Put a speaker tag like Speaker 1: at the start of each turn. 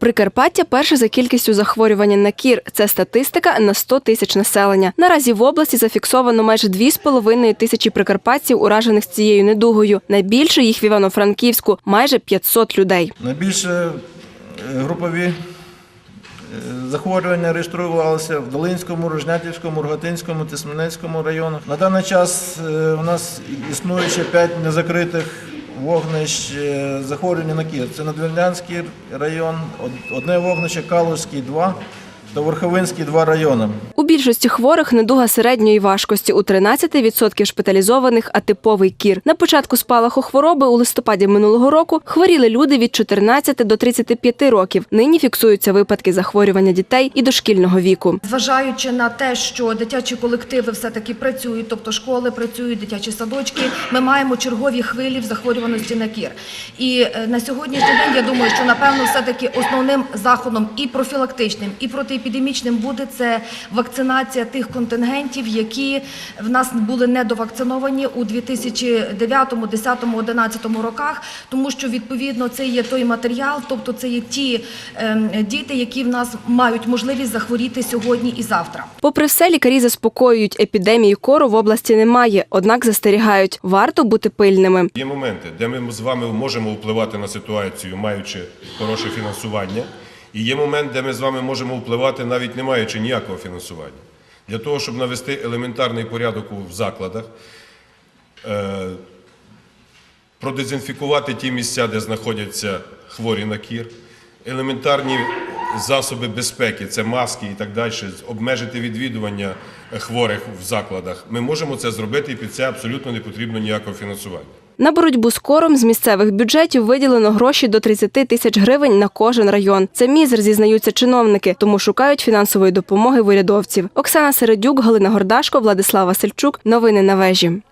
Speaker 1: Прикарпаття перше за кількістю захворювання на кір. Це статистика на 100 тисяч населення. Наразі в області зафіксовано майже 2,5 тисячі прикарпатців, уражених цією недугою. Найбільше їх в Івано-Франківську майже 500 людей.
Speaker 2: Найбільше е, групові е, захворювання реєструвалися в Долинському, Рожнятівському, Рогатинському, Тисменецькому районах. На даний час е, у нас існує ще 5 незакритих вогнищ е, захворювання на кір. Це Надвірнянський район, од- одне вогнище, Калузький, два та Верховинський, два райони.
Speaker 1: Більшості хворих недуга середньої важкості, у 13% шпиталізованих атиповий кір. На початку спалаху хвороби у листопаді минулого року хворіли люди від 14 до 35 років. Нині фіксуються випадки захворювання дітей і дошкільного віку.
Speaker 3: Зважаючи на те, що дитячі колективи все-таки працюють, тобто школи працюють, дитячі садочки, ми маємо чергові хвилі в захворюваності на кір. І е, на сьогоднішній день я думаю, що напевно все-таки основним заходом і профілактичним, і протиепідемічним буде це вакцинація тих контингентів, які в нас були недовакциновані у 2009, 2010, 2011 роках, тому що відповідно це є той матеріал, тобто це є ті ем, діти, які в нас мають можливість захворіти сьогодні і завтра.
Speaker 1: Попри все, лікарі заспокоюють, епідемії кору в області немає, однак застерігають, варто бути пильними.
Speaker 4: Є моменти, де ми з вами можемо впливати на ситуацію, маючи хороше фінансування. І є момент, де ми з вами можемо впливати, навіть не маючи ніякого фінансування. Для того, щоб навести елементарний порядок в закладах, е, продезінфікувати ті місця, де знаходяться хворі на кір, елементарні засоби безпеки, це маски і так далі, обмежити відвідування хворих в закладах. Ми можемо це зробити, і під це абсолютно не потрібно ніякого фінансування.
Speaker 1: На боротьбу з кором з місцевих бюджетів виділено гроші до 30 тисяч гривень на кожен район. Це мізер, зізнаються чиновники, тому шукають фінансової допомоги в урядовців. Оксана Середюк, Галина Гордашко, Владислав Васильчук. Новини на вежі.